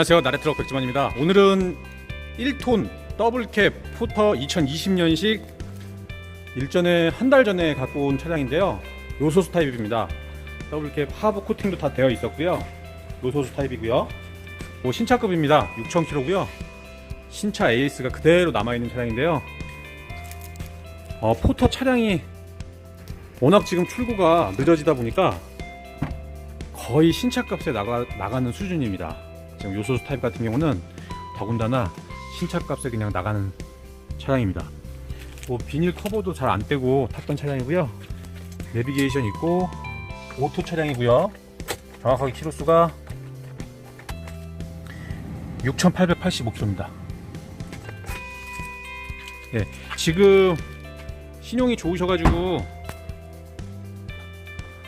안녕하세요. 나레트럭 백지만입니다. 오늘은 1톤 더블캡 포터 2020년식 일전에 한 달 전에 갖고 온 차량인데요. 요소수 타입입니다. 더블캡 하부 코팅도 다 되어 있었고요. 요소수 타입이고요. 뭐 신차급입니다. 6,000km고요. 신차 AS가 그대로 남아있는 차량인데요. 어, 포터 차량이 워낙 지금 출고가 늦어지다 보니까 거의 신차 값에 나가, 나가는 수준입니다. 지금 요소수 타입 같은 경우는 더군다나 신차 값에 그냥 나가는 차량입니다. 뭐 비닐 커버도 잘 안 떼고 탔던 차량이고요. 내비게이션 있고 오토 차량이고요. 정확하게 키로수가 6,885km입니다. 예, 지금 신용이 좋으셔가지고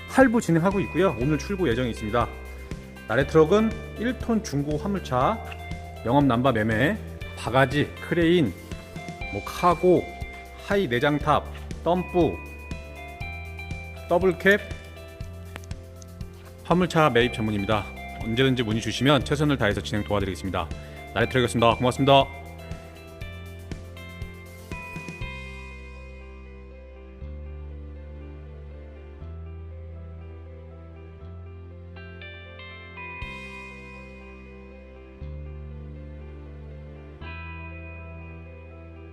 할부 진행하고 있고요. 오늘 출고 예정이 있습니다. 나래 트럭은 1톤 중고 화물차, 영업 남바 매매, 바가지, 크레인, 뭐 카고, 하이 내장탑, 덤프, 더블캡 화물차 매입 전문입니다. 언제든지 문의 주시면 최선을 다해서 진행 도와드리겠습니다. 나래 트럭이었습니다. 고맙습니다.